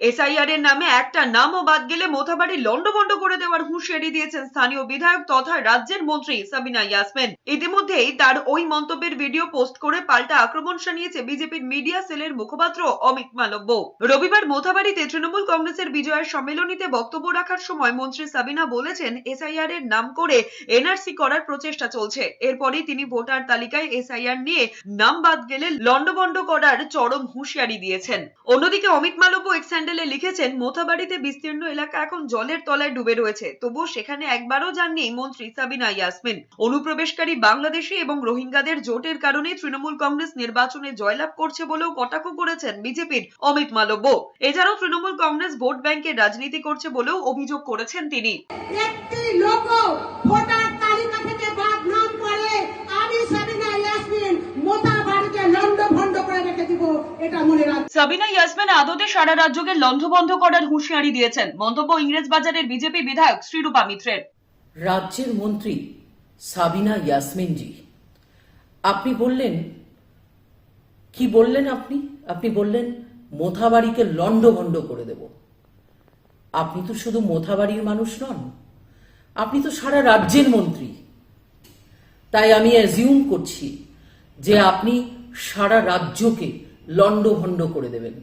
SIR এর নামে একটা নামও বাদ গেলে মোথাবাড়ি লন্ডভন্ড করে দেওয়ার হুঁশিয়ারি দিয়েছেন স্থানীয় বিধায়ক তথা রাজ্যের মন্ত্রী সাবিনা ইয়াসমিন। ইতিমধ্যেই তার ওই মন্তব্যের ভিডিও পোস্ট করে পাল্টা আক্রমণ শানিয়েছে বিজেপির মিডিয়া সেলের মুখপাত্র অমিত মালব্য। রবিবার মোথাবাড়িতে তৃণমূল কংগ্রেসের বিজয়ের সম্মেলনীতে বক্তব্য রাখার সময় মন্ত্রী সাবিনা বলেছেন এসআইআর এর নাম করে এনআরসি করার প্রচেষ্টা চলছে। এরপরই তিনি ভোটার তালিকায় এসআইআর নিয়ে নাম বাদ গেলে লন্ডভন্ড করার চরম হুঁশিয়ারি দিয়েছেন। অন্যদিকে অমিত মালব্য এক স্যান্ডেলে লিখেছেন, মোথাবাড়িতে বিস্তীর্ণ এলাকা এখন জলের তলায় ডুবে রয়েছে। তবুও সেখানে একবারও যাননি মন্ত্রী সাবিনা ইয়াসমিন। অনুপ্রবেশকারী বাংলাদেশি এবং রোহিঙ্গাদের জোটের কারণে তৃণমূল কংগ্রেস নির্বাচনে জয়লাভ করছে বলেও কটাক্ষ করেছেন বিজেপির অমিত মালব্য। এছাড়াও তৃণমূল কংগ্রেস ভোট ব্যাংকের রাজনীতি করছে বলেও অভিযোগ করেছেন তিনি। একটি লোক ভোটার তালিকা থেকে বাদ নাম করে আমি সাবিনা ইয়াসমিন মোটা বাড়িতে লন্ড ভন্ড করে রেখে দিব এটা মনে রাখ সাবিনা ইয়াসমিন আদতে সারা রাজ্যকে লন্ডভন্ড করার হুঁশিয়ারি দিয়েছেন। মন্তব্য ইংরেজ বাজারের বিজেপি বিধায়ক শ্রীরূপা মিত্রের। রাজ্যের মন্ত্রী সাবিনা ইয়াসমিনজি, আপনি বললেন, কি বললেন আপনি? আপনি বললেন, মোথাবাড়িকে লণ্ডভণ্ড করে দেব। আপনি তো শুধু মোথাবাড়ির মানুষ নন, আপনি তো সারা রাজ্যের মন্ত্রী। তাই আমি অ্যাজিউম করছি যে আপনি সারা রাজ্যকে লণ্ডভণ্ড করে দেবেন।